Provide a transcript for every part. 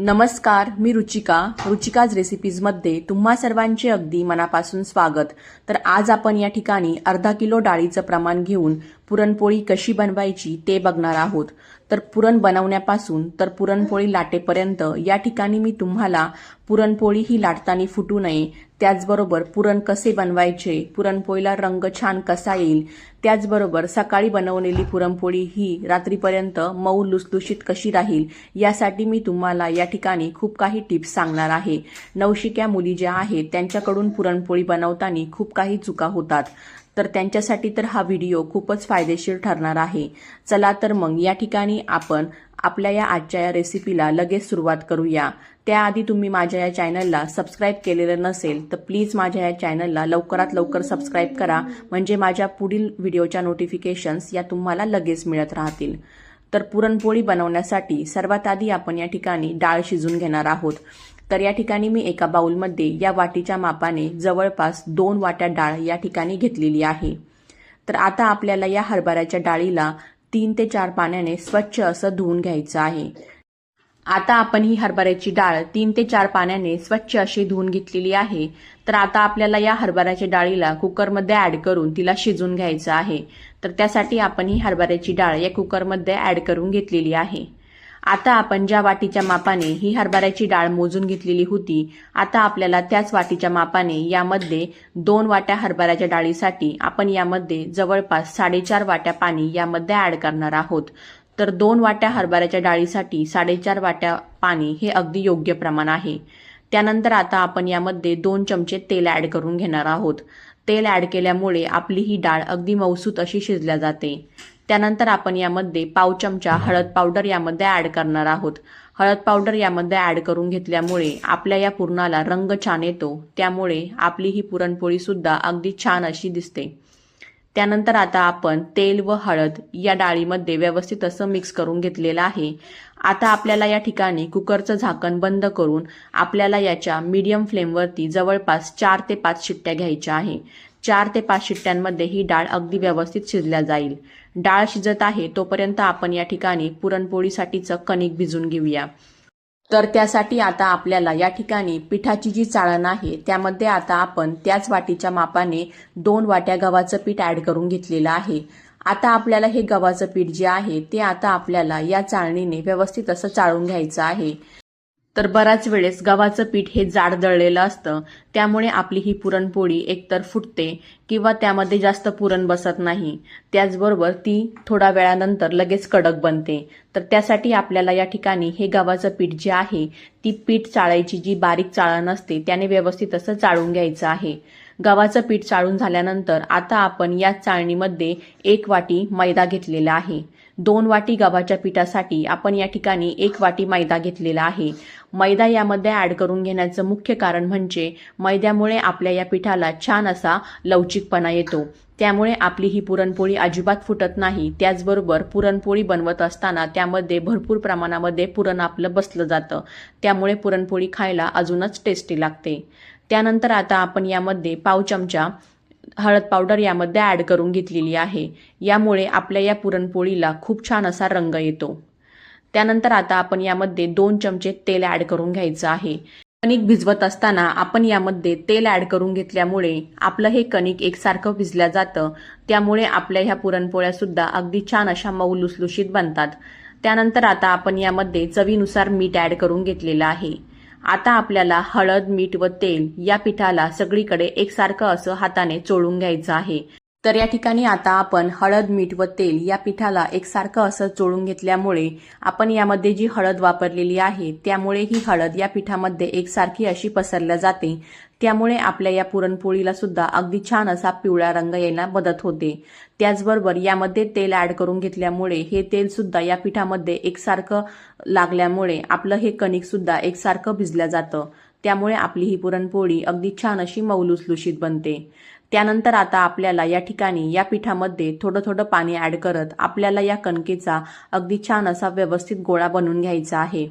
नमस्कार मी रुचिका. रुचिकाज रेसिपीजमध्ये तुम्हा सर्वांचे अगदी मनापासून स्वागत. तर आज आपण या ठिकाणी अर्धा किलो डाळीचं प्रमाण घेऊन पुरणपोळी कशी बनवायची ते बघणार आहोत. तर पुरण बनवण्यापासून तर पुरणपोळी लाटेपर्यंत या ठिकाणी मी तुम्हाला पुरणपोळी ही लाटताना फुटू नये त्याचबरोबर पुरण कसे बनवायचे पुरणपोळीला रंग छान कसा येईल त्याचबरोबर सकाळी बनवलेली पुरणपोळी ही रात्रीपर्यंत मऊ लुसलुशीत कशी राहील यासाठी मी तुम्हाला या ठिकाणी खूप काही टिप्स सांगणार आहे. नवशिक्या मुली ज्या आहेत त्यांच्याकडून पुरणपोळी बनवताना खूप काही चुका होतात. तर त्यांच्यासाठी तर हा व्हिडिओ खूपच फायदेशीर ठरणार आहे. चला तर मग या ठिकाणी आपण आपल्या या आजच्या या रेसिपीला लगेच सुरुवात करूया. त्याआधी तुम्ही माझ्या या चॅनलला सबस्क्राईब केलेलं नसेल तर प्लीज माझ्या या चॅनलला लवकरात लवकर सबस्क्राईब करा. म्हणजे माझ्या पुढील व्हिडिओच्या नोटिफिकेशन्स या तुम्हाला लगेच मिळत राहतील. तर पुरणपोळी बनवण्यासाठी सर्वात आधी आपण या ठिकाणी डाळ शिजून घेणार आहोत. तर या ठिकाणी मी एका बाऊलमध्ये या वाटीच्या मापाने जवळपास दोन वाट्या डाळ या ठिकाणी घेतलेली आहे. तर आता आपल्याला या हरभऱ्याच्या डाळीला तीन ते चार पाण्याने स्वच्छ असं धुवून घ्यायचं आहे. आता आपण ही हरभऱ्याची डाळ तीन ते चार पाण्याने स्वच्छ अशी धुवून घेतलेली आहे. तर आता आपल्याला या हरभऱ्याच्या डाळीला कुकरमध्ये ॲड करून तिला शिजून घ्यायचं आहे. तर त्यासाठी आपण ही हरभऱ्याची डाळ या कुकरमध्ये ॲड करून घेतलेली आहे. आता आपण ज्या वाटीच्या मापाने ही हरभऱ्याची डाळ मोजून घेतलेली होती आता आपल्याला त्याच वाटीच्या मापाने यामध्ये दोन वाट्या हरभऱ्याच्या डाळीसाठी आपण यामध्ये जवळपास साडेचार वाट्या पाणी यामध्ये ॲड करणार आहोत. तर दोन वाट्या हरभऱ्याच्या डाळीसाठी साडेचार वाट्या पाणी हे अगदी योग्य प्रमाण आहे. त्यानंतर आता आपण यामध्ये दोन चमचे तेल ॲड करून घेणार आहोत. तेल ॲड केल्यामुळे आपली ही डाळ अगदी मौसूत अशी शिजल्या जाते. त्यानंतर आपण यामध्ये पाव चमचा हळद पावडर यामध्ये ऍड करणार आहोत. हळद पावडर यामध्ये ऍड करून घेतल्यामुळे आपल्या या पुरणाला रंग छान येतो. त्यामुळे आपली ही पुरणपोळी सुद्धा अगदी छान अशी दिसते. त्यानंतर आता आपण तेल व हळद या डाळीमध्ये व्यवस्थित असं मिक्स करून घेतलेलं आहे. आता आपल्याला या ठिकाणी कुकरचं झाकण बंद करून आपल्याला याच्या मीडियम फ्लेमवरती जवळपास चार ते पाच शिट्ट्या घ्यायच्या आहे. चार ते पाच शिट्ट्यांमध्ये ही डाळ अगदी व्यवस्थित शिजल्या जाईल. डाळ शिजत आहे तोपर्यंत आपण या ठिकाणी पुरणपोळीसाठीचं कणिक भिजून घेऊया. तर त्यासाठी आता आपल्याला या ठिकाणी पिठाची जी चाळण आहे त्यामध्ये आता आपण त्याच वाटीच्या मापाने दोन वाट्या गव्हाचं पीठ ऍड करून घेतलेलं आहे. आता आपल्याला हे गव्हाचं पीठ जे आहे ते आता आपल्याला या चाळणीने व्यवस्थित असं चाळून घ्यायचं आहे. तर बऱ्याच वेळेस गव्हाचं पीठ हे जाड दळलेलं असतं. त्यामुळे आपली ही पुरणपोळी एकतर फुटते किंवा त्यामध्ये जास्त पुरण बसत नाही. त्याचबरोबर ती थोड्या वेळानंतर लगेच कडक बनते. तर त्यासाठी आपल्याला या ठिकाणी हे गव्हाचं पीठ जे आहे ती पीठ चाळायची जी बारीक चाळण असते त्याने व्यवस्थित असं चाळून घ्यायचं आहे. गव्हाचं पीठ चाळून झाल्यानंतर आता आपण या चाळणीमध्ये एक वाटी मैदा घेतलेला आहे. दोन वाटी गव्हाच्या पिठासाठी आपण या ठिकाणी एक वाटी मैदा घेतलेला आहे. मैदा यामध्ये ॲड करून घेण्याचं मुख्य कारण म्हणजे मैद्यामुळे आपल्या या पिठाला छान असा लवचिकपणा येतो. त्यामुळे आपली ही पुरणपोळी अजिबात फुटत नाही. त्याचबरोबर पुरणपोळी बनवत असताना त्यामध्ये भरपूर प्रमाणामध्ये पुरण आपलं बसलं जातं. त्यामुळे पुरणपोळी खायला अजूनच टेस्टी लागते. त्यानंतर आता आपण यामध्ये पाव चमचा हळद पावडर यामध्ये ॲड करून घेतलेली आहे. यामुळे आपल्या या पुरणपोळीला खूप छान असा रंग येतो. त्यानंतर आता आपण यामध्ये दोन चमचे तेल ॲड करून घ्यायचं आहे. कणिक भिजवत असताना आपण यामध्ये तेल ॲड करून घेतल्यामुळे आपलं हे कणिक एकसारखं भिजल्या जातं. त्यामुळे आपल्या ह्या पुरणपोळ्यासुद्धा अगदी छान अशा मऊ लुसलुशीत बनतात. त्यानंतर आता आपण यामध्ये चवीनुसार मीठ ॲड करून घेतलेलं आहे. आता आपल्याला हळद मीठ व तेल या पिठाला सगळीकडे एकसारखं असं हाताने चोळून घ्यायचं आहे. तर या ठिकाणी आता आपण हळद मीठ व तेल या पिठाला एकसारखं असं चोळून घेतल्यामुळे आपण यामध्ये जी हळद वापरलेली आहे त्यामुळे ही हळद या पिठामध्ये एकसारखी अशी पसरल्या जाते. त्यामुळे आपल्या या पुरणपोळीला सुद्धा अगदी छान असा पिवळा रंग यायला मदत होते. त्याचबरोबर यामध्ये तेल ऍड करून घेतल्यामुळे हे तेल सुद्धा या पिठामध्ये एकसारखं लागल्यामुळे आपलं हे कणिक सुद्धा एकसारखं भिजलं जातं. त्यामुळे आपली ही पुरणपोळी अगदी छान अशी मौलुसलुशीत बनते. त्यानंतर आता आपल्याला या ठिकाणी या पिठामध्ये थोडं थोडं पाणी ॲड करत आपल्याला या कणकेचा अगदी छान असा व्यवस्थित गोळा बनवून घ्यायचा आहे.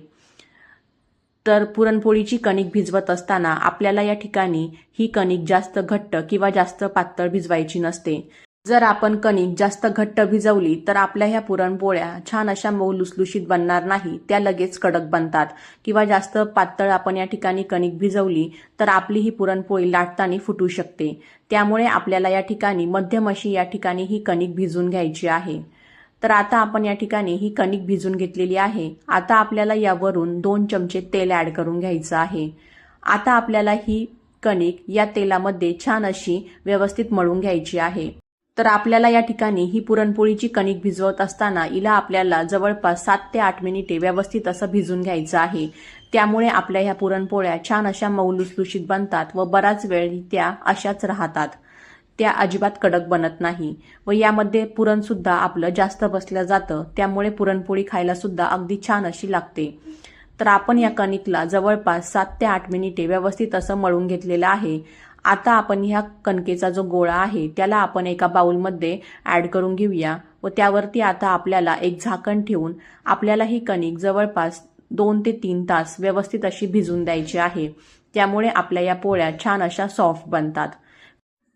तर पुरणपोळीची कणिक भिजवत असताना आपल्याला या ठिकाणी ही कणिक जास्त घट्ट किंवा जास्त पातळ भिजवायची नसते. जर आपण कणिक जास्त घट्ट भिजवली तर आपल्या ह्या पुरणपोळ्या छान अशा मऊ लुसलुशीत बनणार नाही. त्या लगेच कडक बनतात. किंवा जास्त पातळ आपण या ठिकाणी कणिक भिजवली तर आपली ही पुरणपोळी लाटताना फुटू शकते. त्यामुळे आपल्याला या ठिकाणी मध्यम अशी या ठिकाणी ही कणिक भिजून घ्यायची आहे. तर आता आपण या ठिकाणी ही कणिक भिजून घेतलेली आहे. आता आपल्याला यावरून दोन चमचे तेल ॲड करून घ्यायचं आहे. आता आपल्याला ही कणिक या तेलामध्ये छान अशी व्यवस्थित मळून घ्यायची आहे. तर आपल्याला या ठिकाणी ही पुरणपोळीची कणिक भिजवत असताना हिला आपल्याला जवळपास सात ते आठ मिनिटे व्यवस्थित असं भिजून घ्यायचं आहे. त्यामुळे आपल्या ह्या पुरणपोळ्या छान अशा मौलुसलुशीत बनतात व बराच वेळ त्या अशाच राहतात. त्या अजिबात कडक बनत नाही व यामध्ये पुरणसुद्धा आपलं जास्त बसलं जातं. त्यामुळे पुरणपोळी खायला सुद्धा अगदी छान अशी लागते. तर आपण या कणिकला जवळपास सात ते आठ मिनिटे व्यवस्थित असं मळून घेतलेलं आहे. आता आपण ह्या कणकेचा जो गोळा आहे त्याला आपण एका बाउलमध्ये ॲड करून घेऊया व त्यावरती आता आपल्याला एक झाकण ठेवून आपल्याला ही कणिक जवळपास दोन ते तीन तास व्यवस्थित अशी भिजून द्यायची आहे. त्यामुळे आपल्या या पोळ्या छान अशा सॉफ्ट बनतात.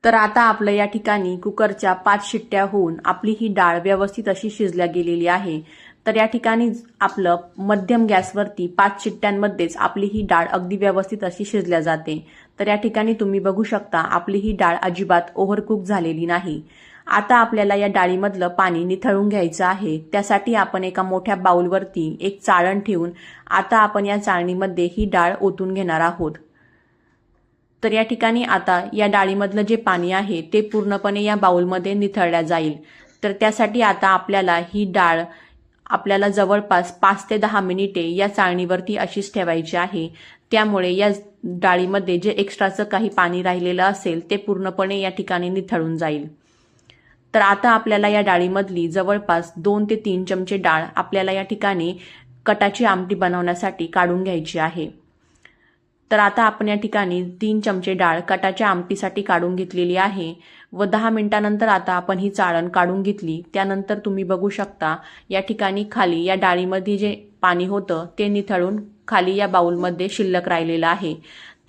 तर आता आपलं या ठिकाणी कुकरच्या पाच शिट्ट्या होऊन आपली ही डाळ व्यवस्थित अशी शिजल्या गेलेली आहे. तर या ठिकाणी आपलं मध्यम गॅसवरती पाच शिट्ट्यांमध्येच आपली ही डाळ अगदी व्यवस्थित अशी शिजल्या जाते. तर या ठिकाणी तुम्ही बघू शकता आपली ही डाळ अजिबात ओव्हरकुक झालेली नाही. आता आपल्याला या डाळीमधलं पाणी निथळून घ्यायचं आहे. त्यासाठी आपण एका मोठ्या बाउलवरती एक चाळण ठेवून आता आपण या चाळणीमध्ये ही डाळ ओतून घेणार आहोत. तर या ठिकाणी आता या डाळीमधलं जे पाणी आहे ते पूर्णपणे या बाउलमध्ये निथळल्या जाईल. तर त्यासाठी आता आपल्याला ही डाळ आपल्याला जवळपास पाच ते दहा मिनिटे या चाळणीवरती अशीच ठेवायची आहे. त्यामुळे या डाळीमध्ये जे एक्स्ट्राचं काही पाणी राहिलेलं असेल ते पूर्णपणे या ठिकाणी निथळून जाईल. तर आता आपल्याला या डाळीमधली जवळपास दोन ते तीन चमचे डाळ आपल्याला या ठिकाणी कटाची आमटी बनवण्यासाठी काढून घ्यायची आहे. तर आता आपण या ठिकाणी तीन चमचे डाळ कटाच्या आमटीसाठी काढून घेतलेली आहे. व दहा मिनिटानंतर आता आपण ही चाळण काढून घेतली. त्यानंतर तुम्ही बघू शकता या ठिकाणी खाली या डाळीमध्ये जे पाणी होतं ते निथळून खाली या बाऊलमध्ये शिल्लक राहिलेलं आहे.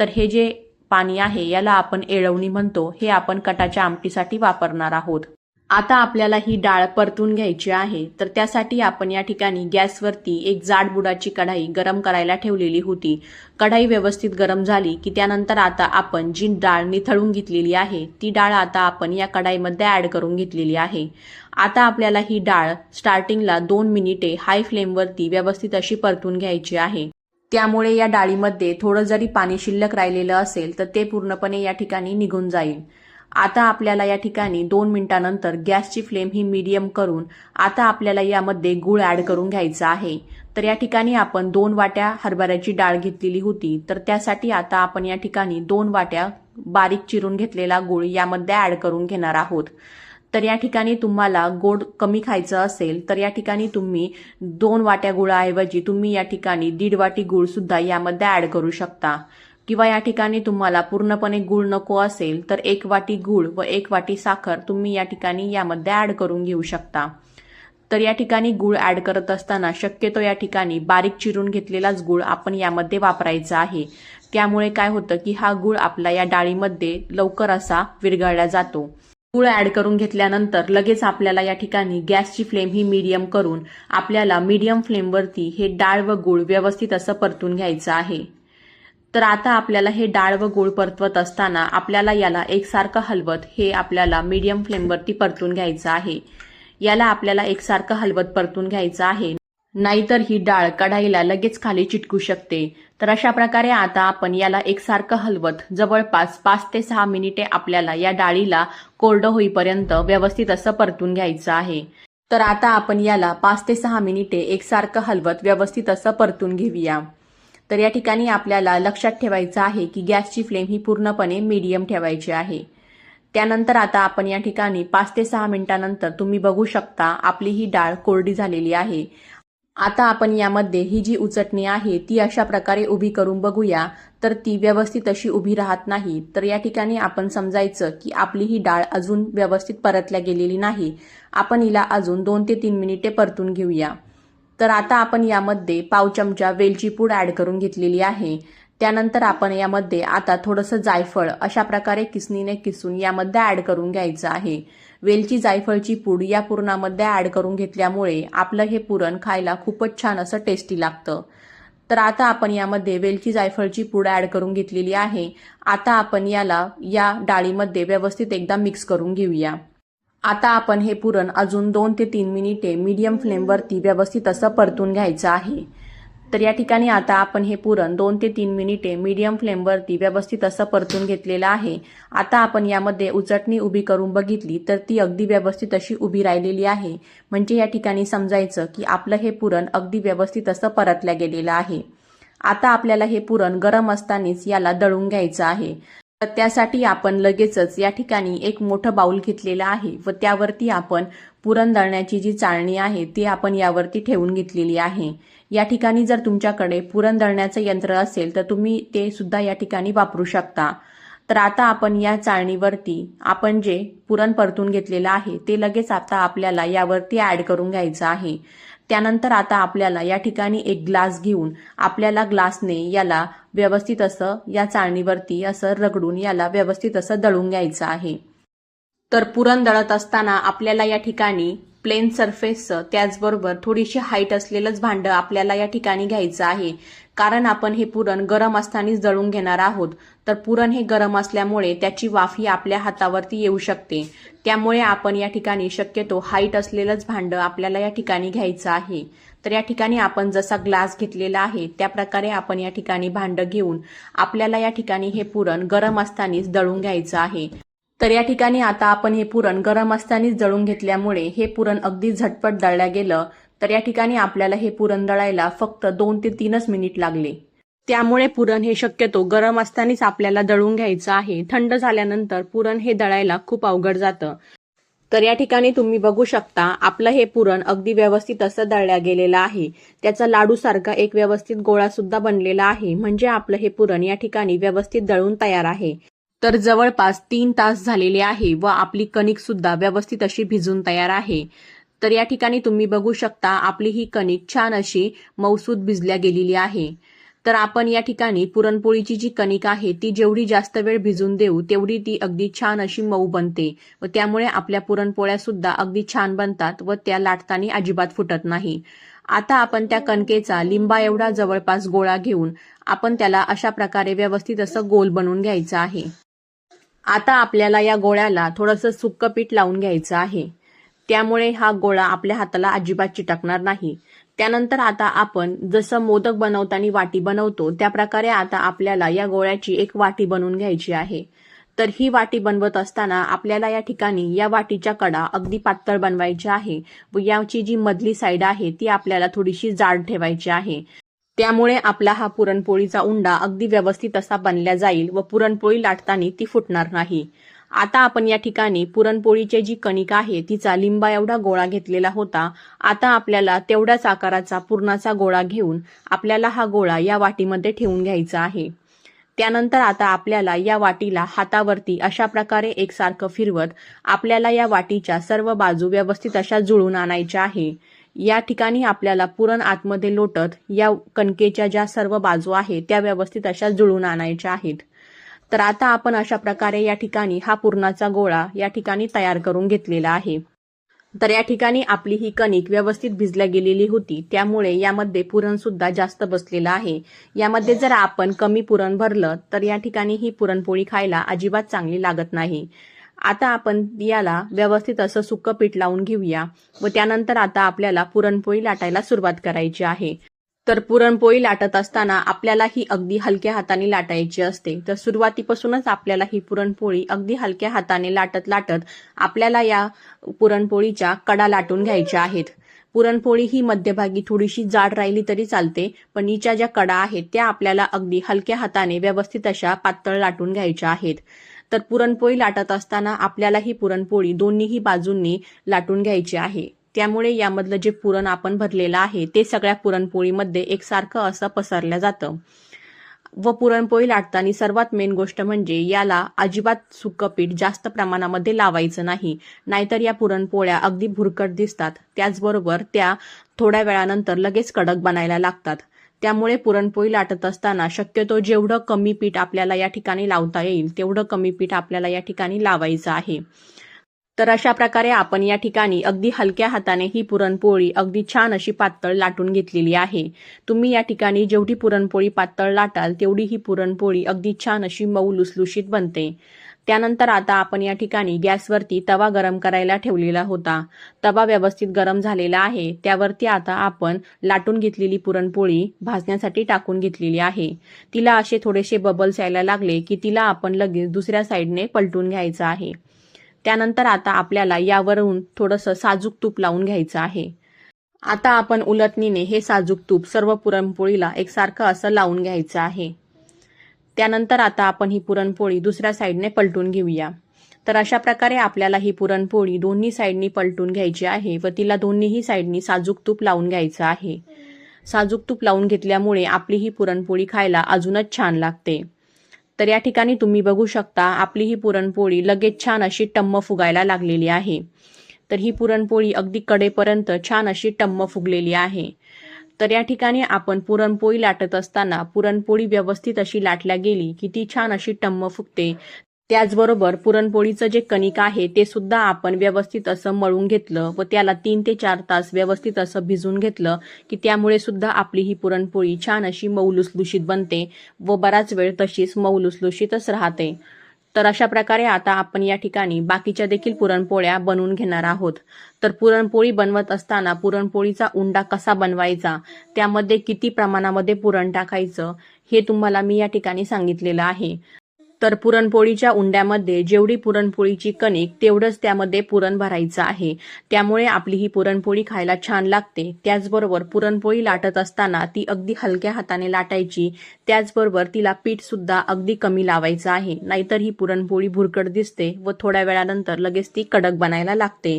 तर हे जे पाणी आहे याला आपण एळवणी म्हणतो. हे आपण कटाच्या आमटीसाठी वापरणार आहोत. आता आपल्याला ही डाळ परतून घ्यायची आहे तर त्यासाठी आपण या ठिकाणी गॅसवरती एक जाड बुडाची कढाई गरम करायला ठेवलेली होती. कढाई व्यवस्थित गरम झाली की त्यानंतर आता आपण जी डाळ निथळून घेतलेली आहे ती डाळ आता आपण या कढाईमध्ये ॲड करून घेतलेली आहे. आता आपल्याला ही डाळ स्टार्टिंगला दोन मिनिटे हाय फ्लेमवरती व्यवस्थित अशी परतून घ्यायची आहे. त्यामुळे या डाळीमध्ये थोडं जरी पाणी शिल्लक राहिलेलं असेल तर ते पूर्णपणे या ठिकाणी निघून जाईल. आता आपल्याला या ठिकाणी दोन मिनिटानंतर गॅसची फ्लेम ही मीडियम करून आता आपल्याला यामध्ये गूळ ॲड करून घ्यायचा आहे. तर या ठिकाणी आपण दोन वाट्या हरभऱ्याची डाळ घेतलेली होती. तर त्यासाठी आता आपण या ठिकाणी दोन वाट्या बारीक चिरून घेतलेला गूळ यामध्ये ॲड करून घेणार आहोत. तर या ठिकाणी तुम्हाला गोड कमी खायचं असेल तर या ठिकाणी तुम्ही दोन वाट्या गुळाऐवजी तुम्ही या ठिकाणी दीड वाटी गुळ सुद्धा यामध्ये ॲड करू शकता. किंवा या ठिकाणी तुम्हाला पूर्णपणे गूळ नको असेल तर एक वाटी गूळ व एक वाटी साखर तुम्ही या ठिकाणी यामध्ये ॲड करून घेऊ शकता. तर या ठिकाणी गूळ ॲड करत असताना शक्यतो या ठिकाणी बारीक चिरून घेतलेलाच गूळ आपण यामध्ये वापरायचा आहे. त्यामुळे काय होतं की हा गूळ आपला या डाळीमध्ये लवकर असा विरघळला जातो. गूळ ॲड करून घेतल्यानंतर लगेच आपल्याला या ठिकाणी गॅसची फ्लेम ही मीडियम करून आपल्याला मीडियम फ्लेमवरती हे डाळ व गूळ व्यवस्थित असं परतून घ्यायचं आहे. तर आता आपल्याला हे डाळ व गूळ परतवत असताना आपल्याला याला एकसारखं हलवत हे आपल्याला मीडियम फ्लेमवरती परतून घ्यायचं आहे. याला आपल्याला एकसारखं हलवत परतून घ्यायचं आहे. नाहीतर ही डाळ कढाईला लगेच खाली चिटकू शकते. तर अशा प्रकारे आता आपण याला एकसारखं हलवत जवळपास पाच ते सहा मिनिटे आपल्याला या डाळीला कोरडं होईपर्यंत व्यवस्थित असं परतून घ्यायचं आहे. तर आता आपण याला पाच ते सहा मिनिटे एकसारखं हलवत व्यवस्थित असं परतून घेऊया. तर या ठिकाणी आपल्याला लक्षात ठेवायचं आहे की गॅसची फ्लेम ही पूर्णपणे मीडियम ठेवायची आहे. त्यानंतर आता आपण या ठिकाणी पाच ते सहा मिनिटानंतर तुम्ही बघू शकता आपली ही डाळ कोरडी झालेली आहे. आता आपण यामध्ये ही जी उचटणी आहे ती अशा प्रकारे उभी करून बघूया. तर ती व्यवस्थित अशी उभी राहत नाही. तर या ठिकाणी आपण समजायचं की आपली ही डाळ अजून व्यवस्थित परतल्या गेलेली नाही. आपण हिला अजून दोन ते तीन मिनिटे परतून घेऊया. तर आता आपण यामध्ये पाव चमचा वेलची पूड ॲड करून घेतलेली आहे. त्यानंतर आपण यामध्ये आता थोडंसं जायफळ अशा प्रकारे किसनीने किसून यामध्ये ॲड करून घ्यायचं आहे. वेलची जायफळची पूड या पुरणामध्ये ॲड करून घेतल्यामुळे आपलं हे पुरण खायला खूपच छान असं टेस्टी लागतं. तर आता आपण यामध्ये वेलची जायफळची पूड ॲड करून घेतलेली आहे. आता आपण याला या डाळीमध्ये व्यवस्थित एकदा मिक्स करून घेऊया. आता आपण हे पुरण अजून दोन ते तीन मिनिटे मीडियम फ्लेमवरती व्यवस्थित असं परतून घ्यायचं आहे. तर या ठिकाणी आता आपण हे पुरण दोन ते तीन मिनिटे मीडियम फ्लेमवरती व्यवस्थित असं परतून घेतलेलं आहे. आता आपण यामध्ये उचटणी उभी करून बघितली तर ती अगदी व्यवस्थित अशी उभी राहिलेली आहे. म्हणजे या ठिकाणी समजायचं की आपलं हे पुरण अगदी व्यवस्थित असं परतल्या गेलेलं आहे. आता आपल्याला हे पुरण गरम असतानाच याला दळून घ्यायचं आहे. तर त्यासाठी आपण लगेचच या ठिकाणी एक मोठं बाऊल घेतलेलं आहे व त्यावरती आपण पुरण दळण्याची जी चाळणी आहे ती आपण यावरती ठेवून घेतलेली आहे. या ठिकाणी जर तुमच्याकडे पुरण दळण्याचं यंत्र असेल तर तुम्ही ते सुद्धा या ठिकाणी वापरू शकता. तर आता आपण या चाळणीवरती आपण जे पुरण परतून घेतलेलं आहे ते लगेच आता आपल्याला यावरती ॲड करून घ्यायचं आहे. त्यानंतर आता आपल्याला या ठिकाणी एक ग्लास घेऊन आपल्याला ग्लासने याला व्यवस्थित असं या चाळणीवरती असं रगडून याला व्यवस्थित असं दळून घ्यायचं आहे. तर पुरण दळत असताना आपल्याला या ठिकाणी प्लेन सरफेसचं त्याचबरोबर थोडीशी हाईट असलेलंच भांडं आपल्याला या ठिकाणी घ्यायचं आहे. कारण आपण हे पुरण गरम असतानाच जळून घेणार आहोत. तर पुरण हे गरम असल्यामुळे त्याची वाफ ही आपल्या हातावरती येऊ शकते. त्यामुळे आपण या ठिकाणी शक्यतो हाईट असलेलंच भांडं आपल्याला या ठिकाणी घ्यायचं आहे. तर या ठिकाणी आपण जसा ग्लास घेतलेला आहे त्या प्रकारे आपण या ठिकाणी भांडं घेऊन आपल्याला या ठिकाणी हे पुरण गरम असतानाच दळून घ्यायचं आहे. तर या ठिकाणी आता आपण हे पुरण गरम असतानाच जळून घेतल्यामुळे हे पुरण अगदी झटपट दळल्या गेलं. तर या ठिकाणी आपल्याला हे पुरण दळायला फक्त दोन ते तीनच मिनिट लागले. त्यामुळे पुरण हे शक्यतो गरम असतानाच आपल्याला दळून घ्यायचं आहे. थंड झाल्यानंतर पुरण हे दळायला खूप अवघड जातं. तर या ठिकाणी तुम्ही बघू शकता आपलं हे पुरण अगदी व्यवस्थित असं दळल्या गेलेलं आहे. त्याचा लाडूसारखा एक व्यवस्थित गोळा सुद्धा बनलेला आहे. म्हणजे आपलं हे पुरण या ठिकाणी व्यवस्थित दळून तयार आहे. तर जवळपास तीन तास झालेले आहे व आपली कणिक सुद्धा व्यवस्थित अशी भिजून तयार आहे. तर या ठिकाणी तुम्ही बघू शकता आपली ही कणिक छान अशी मौसूद भिजल्या गेलेली आहे. तर आपण या ठिकाणी पुरणपोळीची जी कणिक आहे ती जेवढी जास्त वेळ भिजून देऊ तेवढी ती अगदी छान अशी मऊ बनते व त्यामुळे आपल्या पुरणपोळ्या सुद्धा अगदी छान बनतात व त्या लाटताना अजिबात फुटत नाही. आता आपण त्या कणकेचा लिंबा एवढा जवळपास गोळा घेऊन आपण त्याला अशा प्रकारे व्यवस्थित असं गोल बनवून घ्यायचं आहे. आता आपल्याला या गोळ्याला थोडंसं सुक्क पीठ लावून घ्यायचं आहे. त्यामुळे हा गोळा आपल्या हाताला अजिबात चिटकणार नाही. त्यानंतर आता आपण जसं मोदक बनवताना वाटी बनवतो त्या प्रकारे आता आपल्याला या गोळ्याची एक वाटी बनवून घ्यायची आहे. तर ही वाटी बनवत असताना आपल्याला या ठिकाणी या वाटीच्या कडा अगदी पातळ बनवायच्या आहे व याची जी मधली साईड आहे ती आपल्याला थोडीशी जाड ठेवायची आहे. त्यामुळे आपला हा पुरणपोळीचा उंडा अगदी व्यवस्थित असा बनल्या जाईल व पुरणपोळी लाटताना ती फुटणार नाही. आता आपण या ठिकाणी पुरणपोळीची जी कणिक आहे तिचा लिंबा एवढा गोळा घेतलेला होता आता आपल्याला तेवढ्याच आकाराचा पुरणाचा गोळा घेऊन आपल्याला हा गोळा या वाटीमध्ये ठेवून घ्यायचा आहे. त्यानंतर आता आपल्याला या वाटीला हातावरती अशा प्रकारे एकसारखं फिरवत आपल्याला या वाटीच्या सर्व बाजू व्यवस्थित अशा जुळून आणायच्या आहे. या ठिकाणी आपल्याला पुरण आतमध्ये लोटत या कणकेच्या ज्या सर्व बाजू आहेत त्या व्यवस्थित अशा जुळून आणायच्या आहेत. तर आता आपण अशा प्रकारे या ठिकाणी हा पुरणाचा गोळा या ठिकाणी तयार करून घेतलेला आहे. तर या ठिकाणी आपली ही कणिक व्यवस्थित भिजल्या गेलेली होती त्यामुळे यामध्ये पुरण सुद्धा जास्त बसलेलं आहे. यामध्ये जर आपण कमी पुरण भरलं तर या ठिकाणी ही पुरणपोळी खायला अजिबात चांगली लागत नाही. आता आपण याला व्यवस्थित असं सुकं पीठ लावून घेऊया व त्यानंतर आता आपल्याला पुरणपोळी लाटायला सुरुवात करायची आहे. तर पुरणपोळी लाटत असताना आपल्याला ही अगदी हलक्या हाताने लाटायची असते. तर सुरुवातीपासूनच आपल्याला ही पुरणपोळी अगदी हलक्या हाताने लाटत लाटत आपल्याला या पुरणपोळीच्या कडा लाटून घ्यायच्या आहेत. पुरणपोळी ही मध्यभागी थोडीशी जाड राहिली तरी चालते पण हिच्या ज्या कडा आहेत त्या आपल्याला अगदी हलक्या हाताने व्यवस्थित अशा पातळ लाटून घ्यायच्या आहेत. तर पुरणपोळी लाटत असताना आपल्याला ही पुरणपोळी दोन्हीही बाजूंनी लाटून घ्यायची आहे. त्यामुळे यामधलं जे पुरण आपण भरलेलं आहे ते सगळ्या पुरणपोळीमध्ये एकसारखं असं पसरलं जातं. व पुरणपोळी लाटताना सर्वात मेन गोष्ट म्हणजे याला अजिबात सुकं पीठ जास्त प्रमाणामध्ये लावायचं नाही. नाहीतर या पुरणपोळ्या अगदी भुरकट दिसतात. त्याचबरोबर त्या थोड्या वेळानंतर लगेच कडक बनायला लागतात. त्यामुळे पुरणपोळी लाटत असताना शक्यतो जेवढं कमी पीठ आपल्याला या ठिकाणी लावता येईल तेवढं कमी पीठ आपल्याला या ठिकाणी लावायचं आहे. तर अशा प्रकारे आपण या ठिकाणी अगदी हलक्या हाताने ही पुरणपोळी अगदी छान अशी पातळ लाटून घेतलेली आहे. तुम्ही या ठिकाणी जेवढी पुरणपोळी पातळ लाटाल तेवढी ही पुरणपोळी अगदी छान अशी मऊ लुसलुशीत बनते. त्यानंतर आता आपण या ठिकाणी गॅसवरती तवा गरम करायला ठेवलेला होता. तवा व्यवस्थित गरम झालेला आहे. त्यावरती आता आपण लाटून घेतलेली पुरणपोळी भाजण्यासाठी टाकून घेतलेली आहे. तिला असे थोडेसे बबल्स यायला लागले की तिला आपण लगेच दुसऱ्या साईडने पलटून घ्यायचं आहे. त्यानंतर आता आपल्याला यावरून थोडंसं साजूक तूप लावून घ्यायचं आहे. आता आपण उलटणीने हे साजूक तूप सर्व पुरणपोळीला एकसारखं असं लावून घ्यायचं आहे. त्यानंतर आता आपण ही पुरणपोळी दुसऱ्या साईडने पलटून घेऊया. तर अशा प्रकारे आपल्याला ही पुरणपोळी दोन्ही साईडनी पलटून घ्यायची आहे व तिला दोन्हीही साईडनी साजूक तूप लावून घ्यायचं आहे. साजूक तूप लावून घेतल्यामुळे आपली ही पुरणपोळी खायला अजूनच छान लागते. तर या ठिकाणी तुम्ही बघू शकता आपली ही पुरणपोळी लगेच छान अशी टम्म फुगायला लागलेली आहे. तर ही पुरणपोळी अगदी कडेपर्यंत छान अशी टम्म फुगलेली आहे. तर या ठिकाणी आपण पुरणपोळी लाटत असताना पुरणपोळी व्यवस्थित अशी लाटल्या गेली की ती छान अशी टम्म फुगते. त्याचबरोबर पुरणपोळीचं जे कणिक आहे ते सुद्धा आपण व्यवस्थित असं मळून घेतलं व त्याला तीन ते चार तास व्यवस्थित असं भिजून घेतलं की त्यामुळे सुद्धा आपली ही पुरणपोळी छान अशी मौलुसलुशीत बनते व बराच वेळ तशीच मौलुसलुशीतच राहते. तर अशा प्रकारे आता आपण या ठिकाणी बाकीच्या देखील पुरणपोळ्या बनवून घेणार आहोत. तर पुरणपोळी बनवत असताना पुरणपोळीचा उंडा कसा बनवायचा? त्यामध्ये किती प्रमाणामध्ये पुरण टाकायचं? हे तुम्हाला मी या ठिकाणी सांगितलेलं आहे. तर पुरणपोळीच्या उंड्यामध्ये जेवढी पुरणपोळीची कणिक तेवढंच त्यामध्ये पुरण भरायचं आहे. त्यामुळे आपली ही पुरणपोळी खायला छान लागते. त्याचबरोबर पुरणपोळी लाटत असताना ती अगदी हलक्या हाताने लाटायची. त्याचबरोबर तिला पीठ सुद्धा अगदी कमी लावायचं आहे. नाहीतर ही पुरणपोळी भुरकट दिसते व थोड्या वेळानंतर लगेच ती कडक बनायला लागते.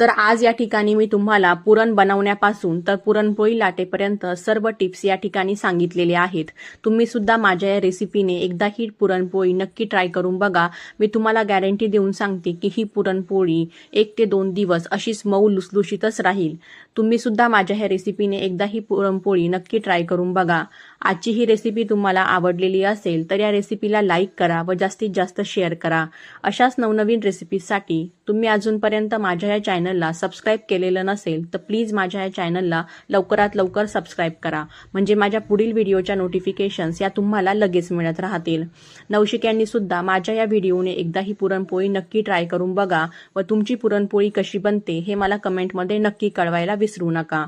तर आज या ठिकाणी मी तुम्हाला पुरण बनवण्यापासून तर पुरणपोळी लाटेपर्यंत सर्व टिप्स या ठिकाणी सांगितलेले आहेत. तुम्ही सुद्धा माझ्या या रेसिपीने एकदा ही पुरणपोळी नक्की ट्राय करून बघा. मी तुम्हाला गॅरंटी देऊन सांगते की ही पुरणपोळी एक ते दोन दिवस अशीच मऊ लुसलुशीतच राहील. तुम्ही सुद्धा माझ्या ह्या रेसिपीने एकदा ही पुरणपोळी नक्की ट्राय करून बघा. आजची ही रेसिपी तुम्हाला आवडलेली असेल तर या रेसिपीला लाईक करा व जास्तीत जास्त शेअर करा. अशाच नवनवीन रेसिपीजसाठी तुम्ही अजूनपर्यंत माझ्या या चॅनलला सबस्क्राईब केलेलं नसेल तर प्लीज माझ्या या चॅनलला लवकरात लवकर सबस्क्राईब करा. म्हणजे माझ्या पुढील व्हिडिओच्या नोटिफिकेशन्स या तुम्हाला लगेच मिळत राहतील. नवशिक्यांनी सुद्धा माझ्या या व्हिडिओने एकदा ही पुरणपोळी नक्की ट्राय करून बघा व तुमची पुरणपोळी कशी बनते हे मला कमेंटमध्ये नक्की कळवायला विसरू नका.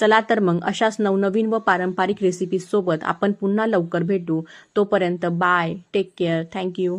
चला तर मग अशाच नवनवीन व पारंपरिक रेसिपीज सोबत आपण पुन्हा लवकर भेटू. तोपर्यंत बाय टेक केअर थँक्यू